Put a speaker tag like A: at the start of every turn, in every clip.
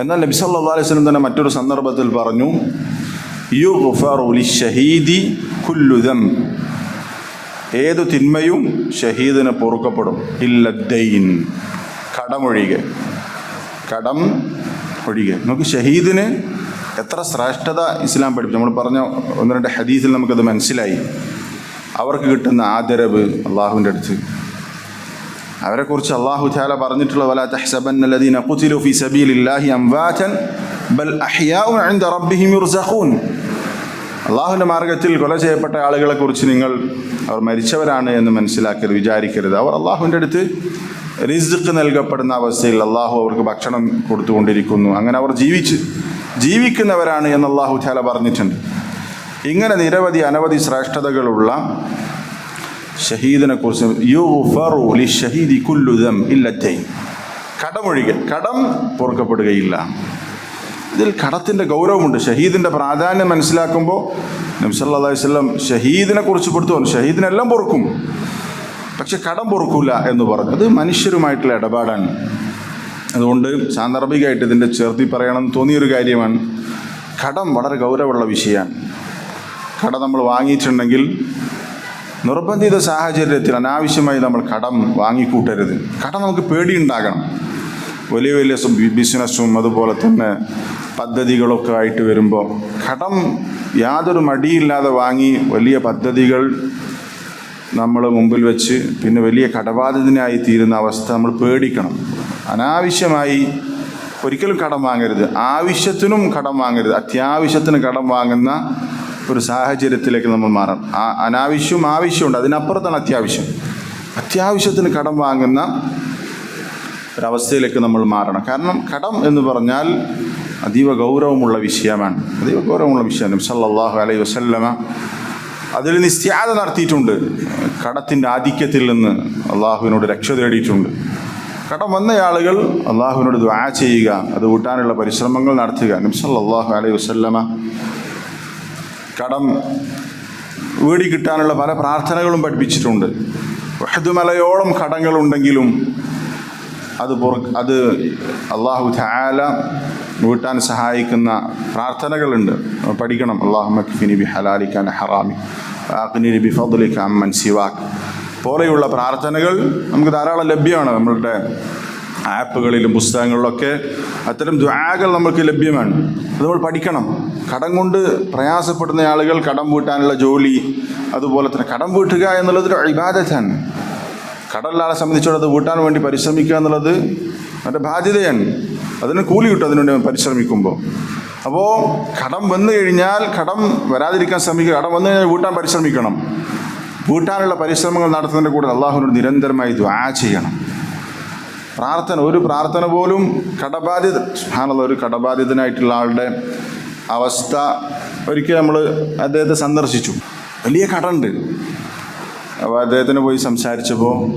A: എന്നാൽ നബി സല്ലല്ലാഹു അലൈഹി വസല്ലം തന്നെ മറ്റൊരു സന്ദർഭത്തിൽ പറഞ്ഞു യുഗ്ഫറു ലിശഹീദി കുല്ലു ദംബ് ഏതു തിന്മയും ഷഹീദിന് പൊറുക്കപ്പെടും. ഇല്ലദ്ദൈൻ കടമൊഴികെ കടം ഒഴികെ. നമുക്ക് ഷഹീദിന് എത്ര ശ്രേഷ്ഠത ഇസ്ലാം പഠിപ്പിച്ചു. നമ്മൾ പറഞ്ഞ ഒന്ന് രണ്ട് ഹദീസിൽ നമുക്കത് മനസ്സിലായി. അവർക്ക് കിട്ടുന്ന ആദരവ് അള്ളാഹുവിന്റെ അടുത്ത് അവരെക്കുറിച്ച് അള്ളാഹു ചാല പറഞ്ഞിട്ടുള്ള വല മാർഗത്തിൽ കൊല ചെയ്യപ്പെട്ട ആളുകളെ കുറിച്ച് നിങ്ങൾ അവർ മരിച്ചവരാണ് എന്ന് മനസ്സിലാക്കരുത് വിചാരിക്കരുത്. അവർ അള്ളാഹുവിന്റെ അടുത്ത് റിസ്ക് നൽകപ്പെടുന്ന അവസ്ഥയിൽ അള്ളാഹു അവർക്ക് ഭക്ഷണം കൊടുത്തുകൊണ്ടിരിക്കുന്നു. അങ്ങനെ അവർ ജീവിച്ച് ജീവിക്കുന്നവരാണ് എന്ന് അള്ളാഹു ചാല പറഞ്ഞിട്ടുണ്ട്. ഇങ്ങനെ നിരവധി അനവധി ശ്രേഷ്ഠതകളുള്ള ഷഹീദിനെ കുറിച്ച് യുഫറു ലി ഷഹീദി കുല്ലുദം ഇല്ലറ്റൈൻ കടമൊഴികൾ കടം പൊറുക്കപ്പെടുകയില്ല. ഇതിൽ കടത്തിന്റെ ഗൗരവമുണ്ട്. ഷഹീദിന്റെ പ്രാധാന്യം മനസ്സിലാക്കുമ്പോൾ നബ്സല്ലാ വല്ലം ഷഹീദിനെ കുറിച്ച് പെടുത്തുവാണ് ഷഹീദിനെല്ലാം പൊറുക്കും. പക്ഷെ കടം പൊറുക്കില്ല എന്ന് പറഞ്ഞു. അത് മനുഷ്യരുമായിട്ടുള്ള ഇടപാടാണ്. അതുകൊണ്ട് സാന്ദർഭികമായിട്ട് ഇതിന്റെ ചേർത്തി പറയണം തോന്നിയൊരു കാര്യമാണ്. കടം വളരെ ഗൗരവമുള്ള വിഷയമാണ്. കടം നമ്മൾ വാങ്ങിയിട്ടുണ്ടെങ്കിൽ നിർബന്ധിത സാഹചര്യത്തിൽ അനാവശ്യമായി നമ്മൾ കടം വാങ്ങിക്കൂട്ടരുത്. കടം നമുക്ക് പേടിയുണ്ടാകണം. വലിയ വലിയ ബിസിനസ്സും അതുപോലെ തന്നെ പദ്ധതികളൊക്കെ ആയിട്ട് വരുമ്പോൾ കടം യാതൊരു മടിയില്ലാതെ വാങ്ങി വലിയ പദ്ധതികൾ നമ്മൾ മുമ്പിൽ വെച്ച് പിന്നെ വലിയ കടബാധിതനായി തീരുന്ന അവസ്ഥ നമ്മൾ പേടിക്കണം. അനാവശ്യമായി ഒരിക്കലും കടം വാങ്ങരുത്. ആവശ്യത്തിനും കടം വാങ്ങരുത്. അത്യാവശ്യത്തിന് കടം വാങ്ങുന്ന ഒരു സാഹചര്യത്തിലേക്ക് നമ്മൾ മാറണം ആ അനാവശ്യവും ആവശ്യമുണ്ട്. അതിനപ്പുറത്താണ് അത്യാവശ്യം. അത്യാവശ്യത്തിന് കടം വാങ്ങുന്ന ഒരവസ്ഥയിലേക്ക് നമ്മൾ മാറണം. കാരണം കടം എന്ന് പറഞ്ഞാൽ അതീവ ഗൗരവമുള്ള വിഷയമാണ്. അതീവ ഗൗരവമുള്ള വിഷയമാണ് സല്ലാഹു അലൈ വസല്ലമ അതിൽ നിസ്ത്യാത നടത്തിയിട്ടുണ്ട്. കടത്തിന്റെ ആധിക്യത്തിൽ നിന്ന് അള്ളാഹുവിനോട് രക്ഷ തേടിയിട്ടുണ്ട്. കടം വന്ന ആളുകൾ അള്ളാഹുവിനോട് ദ്വാ ചെയ്യുക അത് കൂട്ടാനുള്ള പരിശ്രമങ്ങൾ നടത്തുക. നിംസല്ലാഹു അലൈ വസല്ലമ കടം വീടി കിട്ടാനുള്ള പല പ്രാർത്ഥനകളും പഠിപ്പിച്ചിട്ടുണ്ട്. വഹദുമലയോളം കടങ്ങളുണ്ടെങ്കിലും അത് പുറ അത് അള്ളാഹു ധാല വീട്ടാൻ സഹായിക്കുന്ന പ്രാർത്ഥനകളുണ്ട്. പഠിക്കണം. അള്ളാഹു മക്ഫിനി ബി ഹലാലിക്കാൻ ഹറാമി ആഖിനി ബി ഫضലിക അമ്മൻ സിവാക്ക് പോലെയുള്ള പ്രാർത്ഥനകൾ നമുക്ക് ധാരാളം ലഭ്യമാണ് നമ്മളുടെ ആപ്പുകളിലും പുസ്തകങ്ങളിലൊക്കെ അത്തരം ദ്വാകൾ നമുക്ക് ലഭ്യമാണ്. അത് നമ്മൾ പഠിക്കണം. കടം കൊണ്ട് പ്രയാസപ്പെടുന്ന ആളുകൾ കടം വീട്ടാനുള്ള ജോലി അതുപോലെ തന്നെ കടം വീട്ടുക എന്നുള്ളത് ഒരു ഇബാദത്താണ്. കടലിലാളെ സംബന്ധിച്ചോളം അത് വീട്ടാൻ വേണ്ടി പരിശ്രമിക്കുക എന്നുള്ളത് അവന്റെ ബാധ്യതയാണ്. അതിന് കൂലി കിട്ടും അതിനുവേണ്ടി പരിശ്രമിക്കുമ്പോൾ. അപ്പോൾ കടം വന്നു കഴിഞ്ഞാൽ കടം വരാതിരിക്കാൻ ശ്രമിക്കുക. കടം വന്നു കഴിഞ്ഞാൽ വീട്ടാൻ പരിശ്രമിക്കണം. വീട്ടാനുള്ള പരിശ്രമങ്ങൾ നടത്തുന്നതിന്റെ കൂടെ അള്ളാഹുവിനോട് നിരന്തരമായി ദ്വാ ചെയ്യണം. പ്രാർത്ഥന ഒരു പ്രാർത്ഥന പോലും കടബാധിത സുഹാനുള്ള ഒരു കടബാധിതനായിട്ടുള്ള ആളുടെ അവസ്ഥ ഒരിക്കൽ നമ്മൾ അദ്ദേഹത്തെ സന്ദർശിച്ചു. വലിയ കടമുണ്ട്. അപ്പോൾ അദ്ദേഹത്തിന് പോയി സംസാരിച്ചപ്പോൾ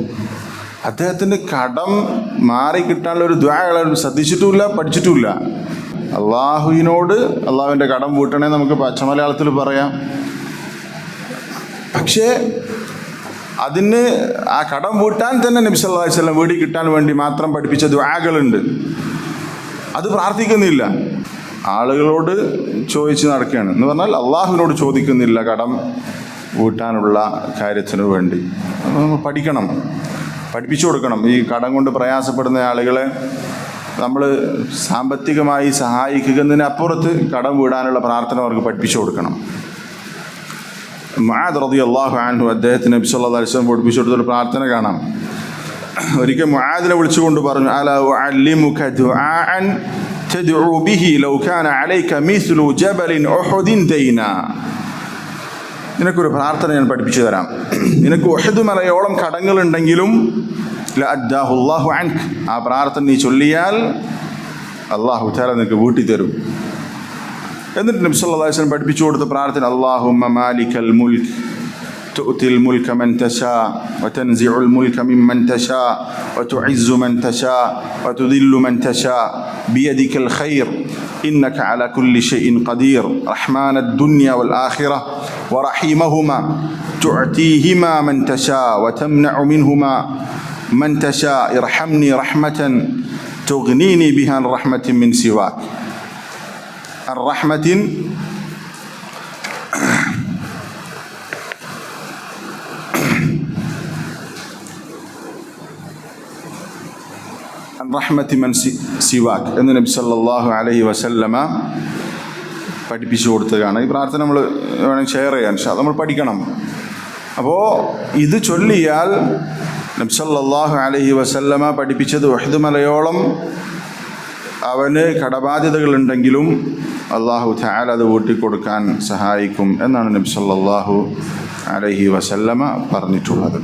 A: അദ്ദേഹത്തിന്റെ കടം മാറി കിട്ടാനുള്ള ഒരു ദ്വാരം ശ്രദ്ധിച്ചിട്ടുമില്ല പഠിച്ചിട്ടുമില്ല. അള്ളാഹുവിനോട് അള്ളാഹുവിന്റെ കടം വീട്ടണേ നമുക്ക് പച്ച മലയാളത്തിൽ പറയാം. പക്ഷേ അതിന് ആ കടം വീട്ടാൻ തന്നെ നബി വസല്ലം വീടി കിട്ടാൻ വേണ്ടി മാത്രം പഠിപ്പിച്ച ദ്വാകളുണ്ട് അത് പ്രാർത്ഥിക്കുന്നില്ല. ആളുകളോട് ചോദിച്ച് നടക്കുകയാണ്. എന്ന് പറഞ്ഞാൽ അള്ളാഹുവിനോട് ചോദിക്കുന്നില്ല കടം വീട്ടാനുള്ള കാര്യത്തിന് വേണ്ടി. പഠിക്കണം. പഠിപ്പിച്ചു കൊടുക്കണം. ഈ കടം കൊണ്ട് പ്രയാസപ്പെടുന്ന ആളുകളെ നമ്മൾ സാമ്പത്തികമായി സഹായിക്കുന്നതിനപ്പുറത്ത് കടം വീടാനുള്ള പ്രാർത്ഥന അവർക്ക് പഠിപ്പിച്ചു കൊടുക്കണം. മുആദ് അള്ളാഹു അൻഹു അദ്ദേഹത്തിന് നബി പഠിപ്പിച്ചു കൊടുത്തൊരു പ്രാർത്ഥന കാണാം. ഒരിക്കൽ മുആദിനെ വിളിച്ചുകൊണ്ട് പറഞ്ഞു നിനക്കൊരു പ്രാർത്ഥന ഞാൻ പഠിപ്പിച്ചു തരാം. നിനക്ക് ഒഹദ് മലയോളം കടങ്ങളുണ്ടെങ്കിലും അൻക് ആ പ്രാർത്ഥന നീ ചൊല്ലിയാൽ അള്ളാഹു നിനക്ക് വീട്ടി തരും എന്നിട്ട് നബി സല്ലല്ലാഹു അലൈഹി വസല്ലം പഠിപ്പിച്ചു കൊടുത്ത പ്രാർത്ഥന അല്ലാഹുമ്മ മാലിക്കൽ മുൽക്ക് تؤتي الملك من تشاء وتنزع الملك ممن تشاء وتعز من تشاء وتذل من تشاء بيدك الخير انك على كل شيء قدير رحمن الدنيا والاخره ورحيمهما تعطيهما من تشاء وتمنع منهما من تشاء ارحمني رحمه തുഗ്നീനി ബിഹാൻ റഹ്മത്തിൻ മിൻ സിവാക് റഹ്മത്തിൻ റഹ്മത്തി മൻ സിവാക് എന്ന് നബി സല്ലല്ലാഹു അലൈഹി വസല്ലമ പഠിപ്പിച്ചു കൊടുത്തതാണ്. ഈ പ്രാർത്ഥന നമ്മൾ വേണമെങ്കിൽ ഷെയർ ചെയ്യാൻ നമ്മൾ പഠിക്കണം. അപ്പോൾ ഇത് ചൊല്ലിയാൽ നബി സല്ലല്ലാഹു അലൈഹി വസല്ലമ പഠിപ്പിച്ചത് വഹദ് മലയോളം അവന് കടബാധ്യതകളുണ്ടെങ്കിലും അള്ളാഹു താല അത് കൂട്ടിക്കൊടുക്കാൻ സഹായിക്കും എന്നാണ് നബി സല്ലല്ലാഹു അലൈഹി വസല്ലമ പറഞ്ഞിട്ടുള്ളത്.